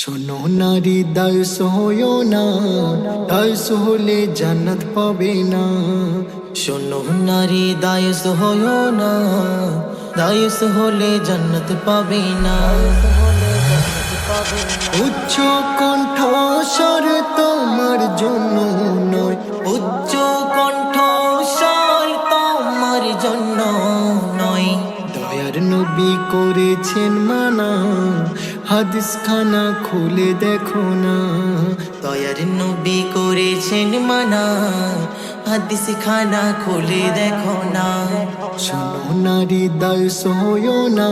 শোনো নারী দায়স হইও না দায়স হলে জান্নাত পাবে না। শোনো নারী দায়স হইও না দায়স হলে জান্নাত পাবে না। উচ্চ কণ্ঠ স্বর তোমার জন্য নয়, উচ্চ কণ্ঠ স্বর তোমার জন্য নয়। দয়ার নবী করেছেন মানা হাদিস খানা খুলে দেখো না। দয়ার নবী করেছেন মানা হাদিস খানা খুলে দেখো না। শোনো নারী দায়স হইও না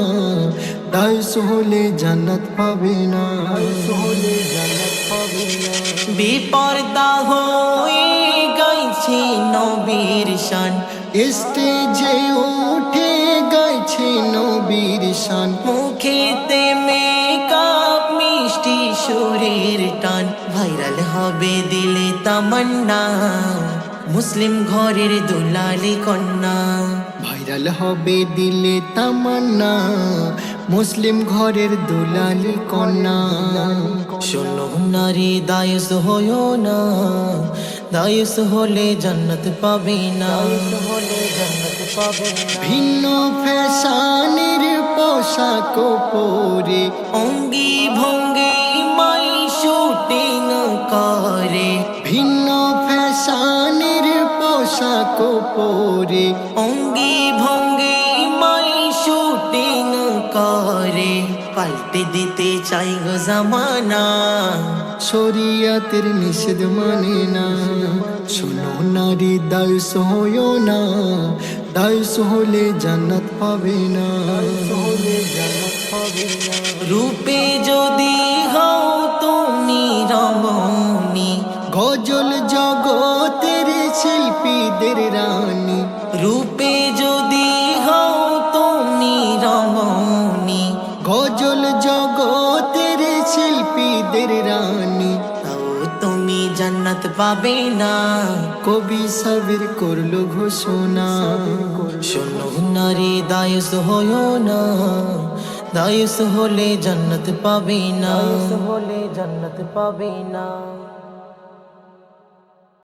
দায়স হলে জান্নাত পাবে না। হলে জান্নাত পাবে না। বিপর্দা হয়ে গাইছে নবীর শান। স্টেজে উঠে গাইছে নবীর শান। মিষ্টি সুরের টান ভাইরাল হবে দিলে তামান্না। মুসলিম ঘরের দুলালি কন্যা। ভাইরাল হবে দিলে তামান্না। মুসলিম ঘরের দুলালি কন্যা। শোনো নারী দায়স হইও না। দায়স হলে জান্নাত পাবে না। হলে জান্নাত পাবে না। ভিন্ন ফ্যাশনের পোশাক পরে অঙ্গি ভঙ্গি পরে অঙ্গি ভঙ্গি মাই শুটিং করে। পাল্টে দিতে চাই গো জামানা। শরিয়াতের নিষেধ মানে না। শোনো নারী দায়স হইও না। দায়স হলে জান্নাত পাবে না। হলে জান্নাত পাবে না। রূপে যদি শিল্পীদের রানী। তাও তুমি জান্নাত পাবে না। কবি সাবির করল ঘোষণা। শোনো নারী দায়স হইও না। দায়স হলে জান্নাত পাবে না। হলে জান্নাত পাবে না।